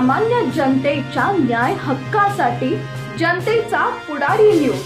सामान्य जनतेच्या न्याय हक्कासाठी जनतेचा पुढारी न्यूज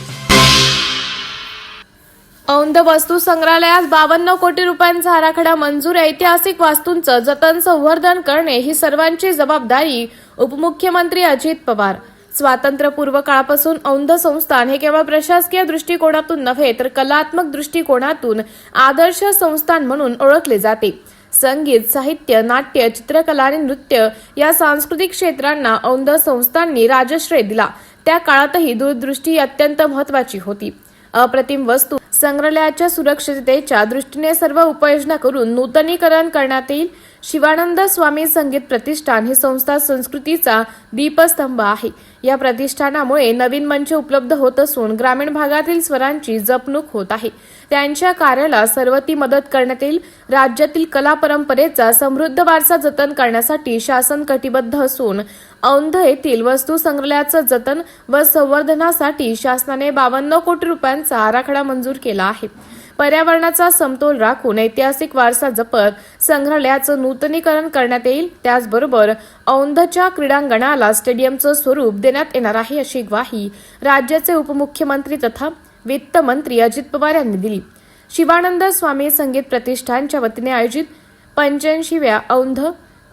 औंध वस्तू संग्रहालयात बावन्न कोटी रुपयांचा आराखडा मंजूर ऐतिहासिक वास्तूंचं जतन संवर्धन करणे ही सर्वांची जबाबदारी उपमुख्यमंत्री अजित पवार. स्वातंत्र्यपूर्व काळापासून औंध संस्थान हे केवळ प्रशासकीय दृष्टिकोनातून नव्हे तर कलात्मक दृष्टिकोनातून आदर्श संस्थान म्हणून ओळखले जाते. संगीत साहित्य नाट्य चित्रकला आणि नृत्य या सांस्कृतिक क्षेत्रांना औंध संस्थांनी राजश्रय दिला. त्या काळातही दूरदृष्टी अत्यंत महत्वाची होती. अप्रतिम वस्तू संग्रहालयाच्या सुरक्षिततेच्या दृष्टीने सर्व उपाययोजना करून नूतनीकरण करण्यात येईल. शिवानंद स्वामी संगीत प्रतिष्ठान ही संस्था संस्कृतीचा दीपस्तंभ आहे. या प्रतिष्ठानामुळे नवीन मंच उपलब्ध होत असून ग्रामीण भागातील स्वरांची जपणूक होत आहे. त्यांच्या कार्याला सर्व ती मदत करण्यात येईल. राज्यातील कला परंपरेचा समृद्ध वारसा जतन करण्यासाठी शासन कटिबद्ध असून औंध येथील वस्तू संग्रहालयाचं जतन व संवर्धनासाठी शासनाने बावन्न कोटी रुपयांचा आराखडा मंजूर केला आहे. पर्यावरणाचा समतोल राखून ऐतिहासिक वारसा जपत संग्रहालयाचं नूतनीकरण करण्यात येईल. त्याचबरोबर औंधच्या क्रीडांगणाला स्टेडियमचं स्वरूप देण्यात येणार आहे अशी ग्वाही राज्याचे उपमुख्यमंत्री तथा वित्त मंत्री अजित पवार यांनी दिली. शिवानंद स्वामी संगीत प्रतिष्ठानच्या वतीने आयोजित पंच्याऐंशीव्या औंध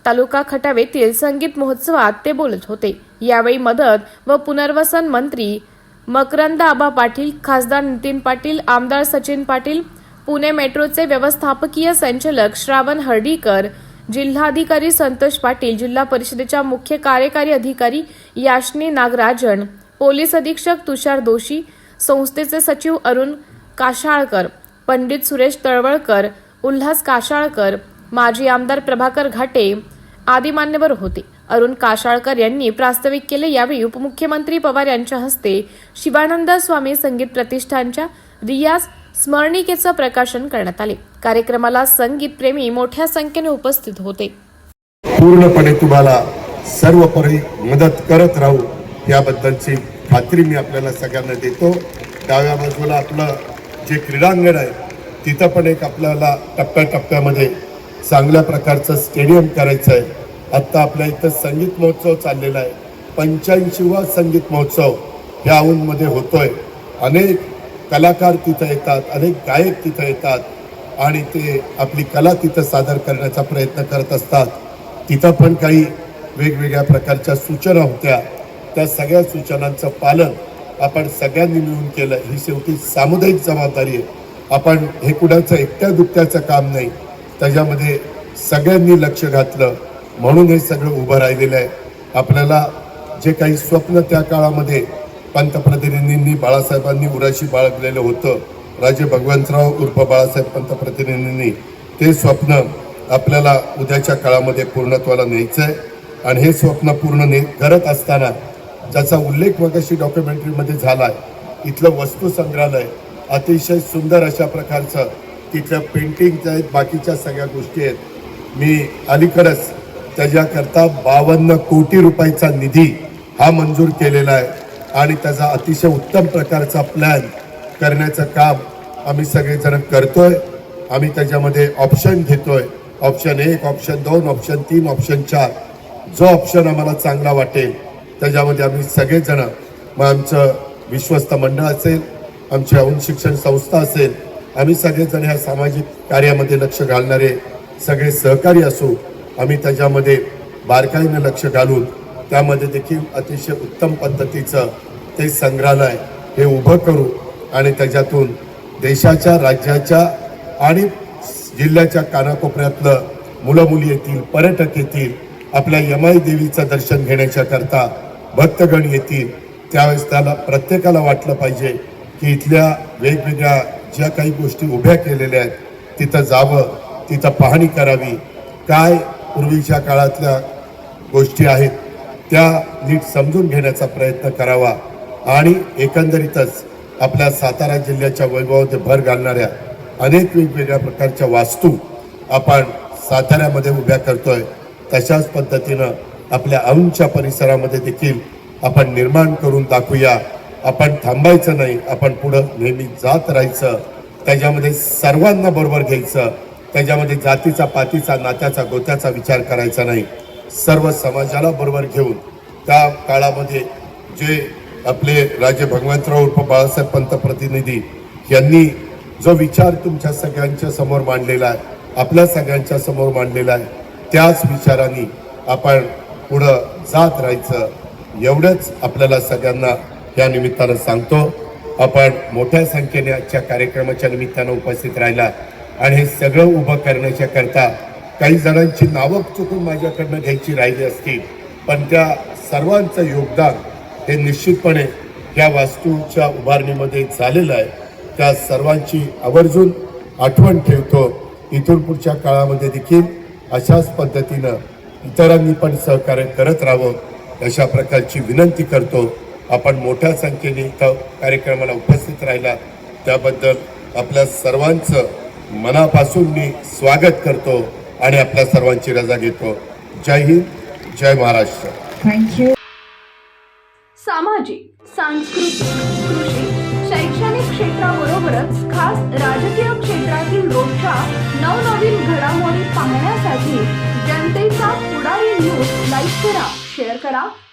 तालुका खटावेतील संगीत महोत्सवात ते बोलत होते. यावेळी मदत व पुनर्वसन मंत्री मकरंद आबा पाटील खासदार नितीन पाटील आमदार सचिन पाटील पुणे मेट्रोचे व्यवस्थापकीय संचालक श्रावण हर्डीकर जिल्हाधिकारी संतोष पाटील जिल्हा परिषदेच्या मुख्य कार्यकारी अधिकारी याशनी नागराजन पोलीस अधीक्षक तुषार दोशी संस्थेचे सचिव अरुण काशाळकर पंडित सुरेश तळवळकर उल्हास काशाळकर माजी आमदार प्रभाकर घाटे आदी मान्यवर होते. अरुण काशाळकर यांनी प्रास्ताविक केले यावेळी उपमुख्यमंत्री पवार यांच्या हस्ते शिवानंद स्वामी संगीत प्रतिष्ठानच्या रियाज स्मरणिकेचं प्रकाशन करण्यात आले. कार्यक्रमाला संगीत प्रेमी मोठ्या संख्येने उपस्थित होते. पूर्णपणे तुम्हाला सर्वपरी मदत करत राहू याबद्दलची खात्री मी आपल्याला सगळ्यांना देतो. डाव्या बाजूला आपलं जे क्रीडांगण आहे तिथं पण एक आपल्याला टप्प्याटप्प्यामध्ये चांगल्या प्रकारचं स्टेडियम करायचं आहे आत्ता आपल्या इथं संगीत महोत्सव चाललेला आहे. पंच्याऐंशीवा संगीत महोत्सव ह्या औंधमध्ये होतोय. अनेक कलाकार तिथं येतात अनेक गायक तिथं येतात आणि ते आपली कला तिथं सादर करण्याचा प्रयत्न करत असतात. तिथं पण काही वेगवेगळ्या प्रकारच्या सूचना होत्या. त्या सगळ्या सूचनांचं पालन आपण सगळ्यांनी मिळून केलं. ही शेवटी सामुदायिक जबाबदारी आहे. आपण हे कुणाचं एकट्या दुकट्याचं काम नाही. त्याच्यामध्ये सगळ्यांनी लक्ष घातलं. म्हणून हे सगळं उभं राहिलेलं आहे. आपल्याला जे काही स्वप्न त्या काळामध्ये पंतप्रतिनिधींनी बाळासाहेबांनी उराशी बाळगलेलं होतं. राजे भगवंतराव उर्फ बाळासाहेब पंतप्रतिनिधींनी ते स्वप्न आपल्याला उद्याच्या काळामध्ये पूर्णत्वाला न्यायचं आहे. आणि हे स्वप्न पूर्ण ने करत असताना ज्याचा उल्लेख मगाशी डॉक्युमेंटरीमध्ये झाला आहे इथलं वस्तू संग्रहालय अतिशय सुंदर अशा प्रकारचं तिथल्या पेंटिंग आहेत बाकीच्या सगळ्या गोष्टी आहेत. मी अलीकडंच त्याच्याकरता बावन्न कोटी रुपयाचा निधी हा मंजूर केलेला आहे. आणि त्याचा अतिशय उत्तम प्रकारचा प्लॅन करण्याचं काम आम्ही सगळेजण करतोय. आम्ही त्याच्यामध्ये ऑप्शन घेतोय. ऑप्शन एक ऑप्शन दोन ऑप्शन तीन ऑप्शन चार. जो ऑप्शन आम्हाला चांगला वाटेल त्याच्यामध्ये आम्ही सगळेजण मग आमचं विश्वस्त मंडळ असेल आमची औन शिक्षण संस्था असेल आम्ही सगळेजण ह्या सामाजिक कार्यामध्ये लक्ष घालणारे सगळे सहकारी असू आम्ही त्याच्यामध्ये बारकाईनं लक्ष घालून त्यामध्ये देखील अतिशय उत्तम पद्धतीचं ते संग्रहालय हे उभं करू आणि त्याच्यातून देशाच्या राज्याच्या आणि जिल्ह्याच्या कानाकोपऱ्यातलं मुलं मुली येतील पर्यटक येतील आपल्या यमाई देवीचं दर्शन घेण्याच्या करता भक्तगण येतील त्यावेळेस त्याला प्रत्येकाला वाटलं पाहिजे की इथल्या वेगवेगळ्या ज्या काही गोष्टी उभ्या केलेल्या आहेत तिथं जावं तिथं पाहणी करावी. काय पूर्वीच्या काळातल्या गोष्टी आहेत त्या नीट समजून घेण्याचा प्रयत्न करावा आणि एकंदरीतच आपल्या सातारा जिल्ह्याच्या वैभवात भर घालणाऱ्या अनेक वेगवेगळ्या प्रकारच्या वास्तू आपण साताऱ्यामध्ये उभ्या करतोय तशाच पद्धतीनं आपल्या औंच्या परिसरामध्ये देखील आपण निर्माण करून दाखवूया. आपण थांबायचं नाही आपण पुढं नेहमी जात राहायचं. त्याच्यामध्ये सर्वांना बरोबर घ्यायचं. त्याच्यामध्ये जातीचा पातीचा नात्याचा गोत्याचा विचार करायचा नाही. सर्व समाजाला बरोबर घेऊन त्या काळामध्ये जे आपले राजे भगवंतराव उर्फ बाळासाहेब पंतप्रतिनिधी यांनी जो विचार तुमच्या सगळ्यांच्या समोर मांडलेला आहे आपल्या सगळ्यांच्या समोर मांडलेला आहे त्याच विचारांनी आपण पुढं जात राहायचं. एवढंच आपल्याला सगळ्यांना या निमित्तानं सांगतो आपण मोठ्या संख्येने आजच्या कार्यक्रमाच्या निमित्तानं उपस्थित राहिला आणि हे सगळं उभं करण्याच्या करता काही जणांची नावं चुकून माझ्याकडनं घ्यायची राहिली असतील पण त्या सर्वांचं योगदान हे निश्चितपणे या वास्तूच्या उभारणीमध्ये झालेलं आहे. त्या सर्वांची आवर्जून आठवण ठेवतो. इथून पुढच्या काळामध्ये देखील अशाच पद्धतीनं इतरांनी पण सहकार्य करत राहावं अशा प्रकारची विनंती करतो. आपण मोठ्या संख्येने इथं कार्यक्रमाला उपस्थित राहिला. त्याबद्दल आपल्या सर्वांचं मनापासून मी स्वागत करतो आणि आपल्या सर्वांची रजा घेतो. जय हिंद जय महाराष्ट्र. थँक्यू सामाजिक सांस्कृतिक कृषी शैक्षणिक क्षेत्राबरोबरच खास राजकीय क्षेत्रातील रोजच्या नवनवीन घडामोडी पाहण्यासाठी जनतेचा पुढारी न्यूज लाईक करा शेअर करा